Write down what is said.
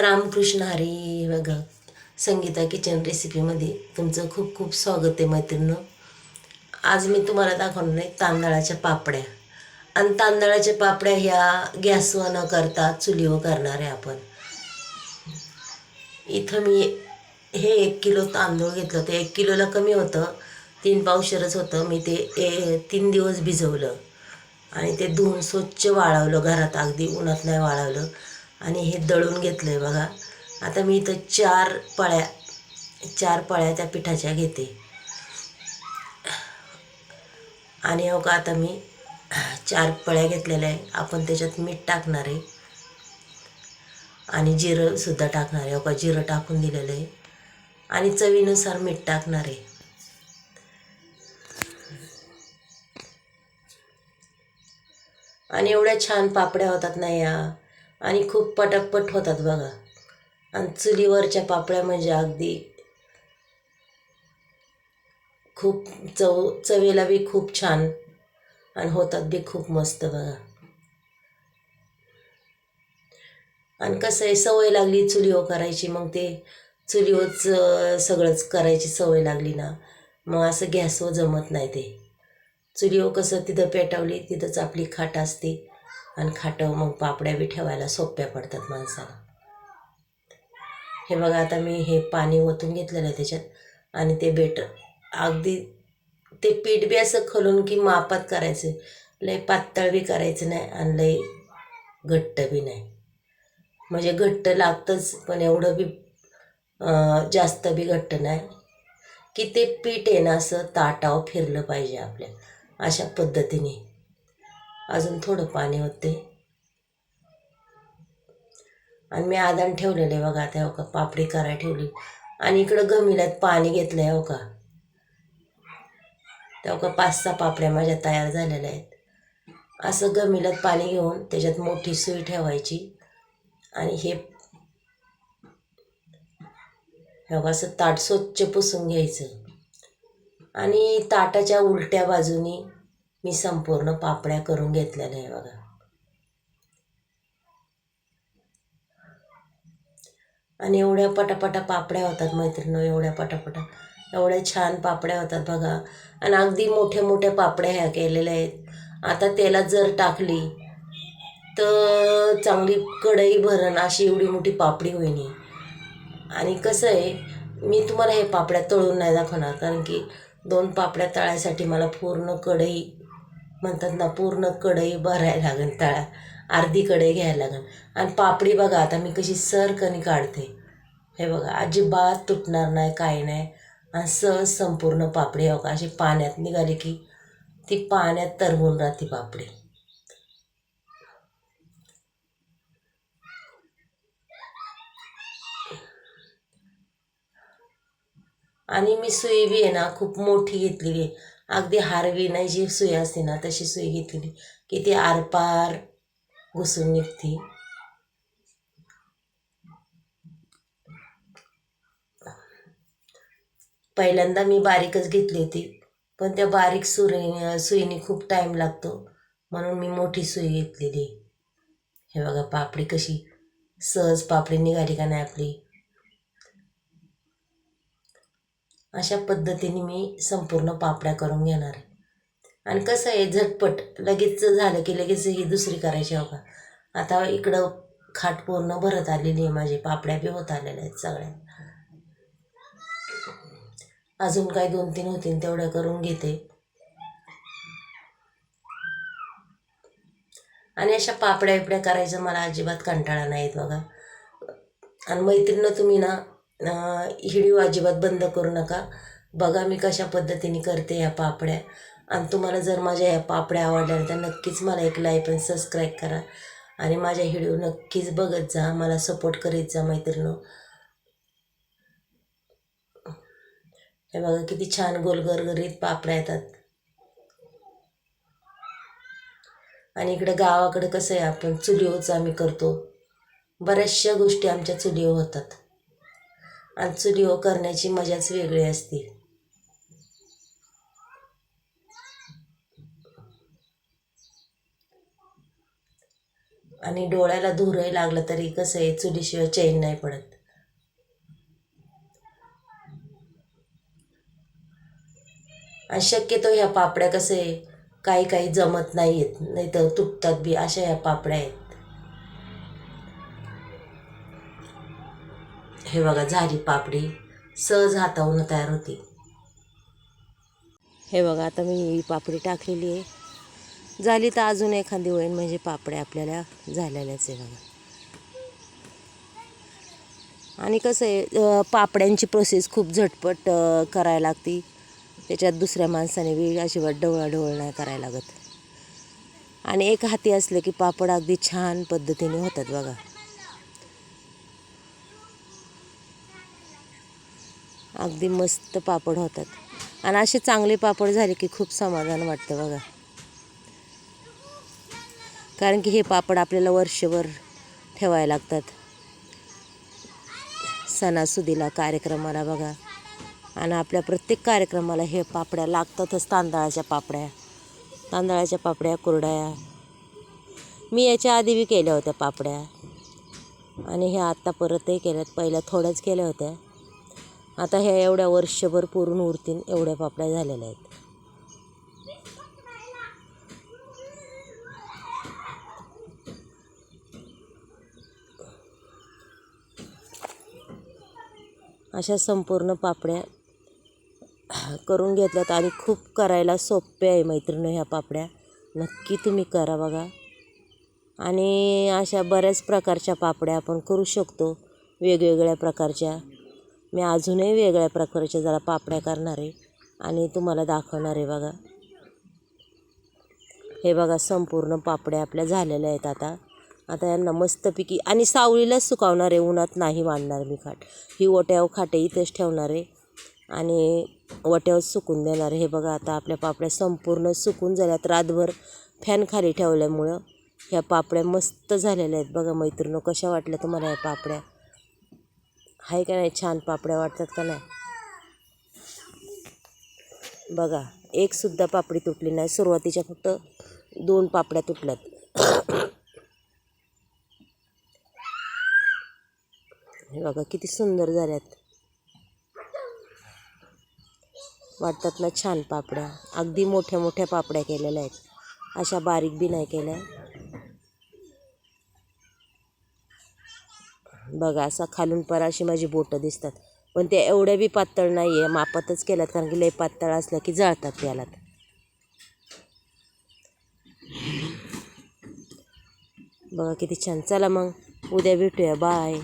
रामकृष्ण हरी बघा संगीता किचन रेसिपीमध्ये तुमचं खूप खूप स्वागत आहे मैत्रिणं आज मी तुम्हाला दाखवणार आहे तांदळाच्या पापड्या. आणि तांदळाच्या पापड्या ह्या गॅसवर न करता चुलीवर करणार आहे आपण. इथं मी हे एक किलो तांदूळ घेतलं होतं. एक किलोला कमी होतं. तीन पावशरच होतं. मी ते ए तीन दिवस भिजवलं. आणि ते धुवून स्वच्छ वाळवलं घरात. अगदी उन्हात नाही वाळवलं. आणि हे दळून घेतलं आहे बघा. आता मी इथं चार पळ्या चार पळ्या त्या पिठाच्या घेते. आणि हो का आता मी चार पळ्या घेतलेल्या आहे. आपण त्याच्यात मीठ टाकणार आहे. आणि जिरंसुद्धा टाकणार आहे. हो का जिरं टाकून दिलेलं आहे. आणि चवीनुसार मीठ टाकणार आहे. आणि एवढ्या छान पापड्या होतात ना या. आणि खूप पटापट होतात बघा. आणि चुलीवरच्या पापड्या म्हणजे अगदी खूप चव चवेला बी खूप छान आणि होतात बी खूप मस्त बघा. आणि कसं आहे सवय लागली चुलीवर करायची मग ते चुलीवरच सगळंच करायची सवय लागली ना मग असं गॅसवर जमत नाही ते. चुलीवर कसं तिथं पेटवली तिथंच आपली खाट असते. आणि खाटं मग पापड्या बी ठेवायला सोप्या पडतात माणसाला. हे बघा आता मी हे पाणी ओतून घेतलेलं आहे त्याच्यात आणि ते बेटर अगदी ते पीठ बी असं खलून की मापात करायचं. लय पातळ बी करायचं नाही आणि लय घट्ट बी नाही. म्हणजे घट्ट लागतंच पण एवढं बी जास्त बी घट्ट नाही. की ते पीठ आहे ना असं ताटाव फिरलं पाहिजे आपल्या. अशा पद्धतीने. अजून थोडं पाणी होते आणि मी आदान ठेवलेलं आहे बघा आता हो का? पापडी कराय ठेवली. आणि इकडं गमिल्यात पाणी घेतलं आहे हो का? त्या हो का पाच सहा पापड्या माझ्या तयार झालेल्या आहेत. असं गमिल्यात पाणी घेऊन त्याच्यात मोठी सुई ठेवायची. आणि हे हे बघा असं ताट स्वच्छ पुसून घ्यायचं. आणि ताटाच्या उलट्या बाजूनी मी संपूर्ण पापड्या करून घेतलेल्या आहे बघा. आणि एवढ्या पटापटा पापड्या होतात मैत्रिणी एवढ्या पटापटा. एवढ्या छान पापड्या होतात बघा. आणि अगदी मोठ्या मोठ्या पापड्या ह्या केलेल्या आहेत. आता तेलात जर टाकली तर चांगली कढई भरण अशी एवढी मोठी पापडी होईनी. आणि कसं आहे मी तुम्हाला हे पापड्या तळून नाही दाखवणार कारण की दोन पापड्या तळायसाठी मला पूर्ण कढई म्हणतात ना पूर्ण कढई भरायला लागेल तळा. अर्धी कढई घ्यायला लागेल आणि पापडी बघा आता मी कशी सरकणी काढते. हे बघा अजिबात तुटणार नाही काही नाही. आणि सहज संपूर्ण पापडी हो का अशी पाण्यात निघाली की ती पाण्यात तरवून राहते पापडी. आणि मी सुई बी आहे ना खूप मोठी घेतलेली आहे. अगदी हारवी नाही जी सुई असते ना तशी सुई घेतलेली की ती आरपार घुसून निघते. पहिल्यांदा मी बारीकच घेतली होती पण त्या बारीक सुरी सुईने खूप टाईम लागतो. म्हणून मी मोठी सुई घेतलेली. हे बघा पापडी कशी सहज पापडी निघाली का नाही आपली. अशा पद्धतीने मी संपूर्ण पापड्या करून घेणार. आहे आणि कसं आहे झटपट. लगेच झालं की लगेच ही दुसरी करायची हो बघा आता इकडं खाट पूर्ण भरत आलेली आहे माझी पापड्या बी होत आलेल्या आहेत सगळ्या. अजून काही दोन तीन होतील तेवढ्या करून घेते. आणि अशा पापड्या बिपड्या करायचं मला अजिबात कंटाळा नाही येत बघा. आणि मैत्रिणं तुम्ही ना हिडीव अजिबात बंद करू नका. बघा मी कशा पद्धतीने करते या पापड्या. आणि तुम्हाला जर माझ्या ह्या पापड्या आवडल्या तर नक्कीच मला एक लाईक आणि सबस्क्राईब करा. आणि माझ्या हिडिओ नक्कीच बघत जा. मला सपोर्ट करीत जा मैत्रिणी. हे बघा किती छान गोलगरगरीत पापड्या येतात. आणि इकडं गावाकडं कसं आहे आपण चुलीवरच आम्ही करतो. बऱ्याचशा गोष्टी आमच्या चुलीवर होतात. आणि चुलीवर करण्याची मजाच वेगळी असते. आणि डोळ्याला धुरही लागलं तरी कसं आहे चुलीशिवाय चैन नाही पडत. आणि शक्यतो ह्या पापड्या कसं आहे काही काही जमत नाही आहेत नाही तर तुटतात बी अशा ह्या पापड्या आहेत. हे बघा झाली पापडी. सहज हातावरून तयार होती. हे बघा आता मी ही पापडी टाकलेली आहे. झाली तर अजून एखादी होईल म्हणजे पापड्या आपल्याला झालेल्याच आहे बघा. आणि कसं आहे पापड्यांची प्रोसेस खूप झटपट करायला लागती. त्याच्यात दुसऱ्या माणसाने वेळ अशी डवळाडवळ नाही करायला लागत. आणि एक हाती असलं की पापड अगदी छान पद्धतीने होतात बघा. अगदी मस्त पापड होतात. आणि असे चांगले पापड झाले की खूप समाधान वाटतं बघा. कारण की हे पापड आपल्याला वर्षभर ठेवायला लागतात. सणासुदीला कार्यक्रमाला बघा. आणि आपल्या प्रत्येक कार्यक्रमाला हे पापड्या लागतातच तांदळाच्या पापड्या. तांदळाच्या पापड्या कुरड्या. मी याच्या आधी बी केल्या होत्या पापड्या. आणि ह्या आत्ता परतही केल्यात. पहिल्या थोड्याच केल्या होत्या. आता ह्या एवढ्या वर्षभर पुरून उरतील एवढ्या पापड्या झालेल्या आहेत. अशा संपूर्ण पापड्या करून घेतल्यात आणि खूप करायला सोप्या आहे मैत्रिणी ह्या पापड्या. नक्की तुम्ही करा बघा. आणि अशा बऱ्याच प्रकारच्या पापड्या आपण करू शकतो वेगवेगळ्या प्रकारच्या. मी अजूनही वेगळ्या प्रकारच्या जरा पापड्या करणार आहे आणि तुम्हाला दाखवणार आहे बघा. हे बघा संपूर्ण पापड्या आपल्या झालेल्या आहेत आता. आता यांना मस्तपैकी आणि सावलीलाच सुकावणार आहे उन्हात नाही मांडणार मी खाट. ही ओट्यावर खाटे इथेच ठेवणार आहे आणि वट्यावर सुकून देणार आहे. हे बघा आता आपल्या पापड्या संपूर्ण सुकून झाल्यात. रातभर फॅन खाली ठेवल्यामुळं ह्या पापड्या मस्त झालेल्या आहेत. बघा मैत्रिणी कशा वाटल्या तुम्हाला ह्या पापड्या? आहे का नाही? छान पापड्या वाटतात का नाही? बघा एकसुद्धा पापडी तुटली नाही. सुरुवातीच्या फक्त दोन पापड्या तुटल्यात. हे बघा किती सुंदर झाल्यात. वाटतात ना छान पापड्या. अगदी मोठ्या मोठ्या पापड्या केलेल्या आहेत. अशा बारीक बी नाही केल्या. बघा असा खालून पर अशी माझी बोटं दिसतात. पण ते एवढ्या बी पातळ नाही आहे मापातच केल्यात कारण की लय पातळ असलं की जळतात त्याला बघा किती छान. चला मग उद्या भेटूया. बाय.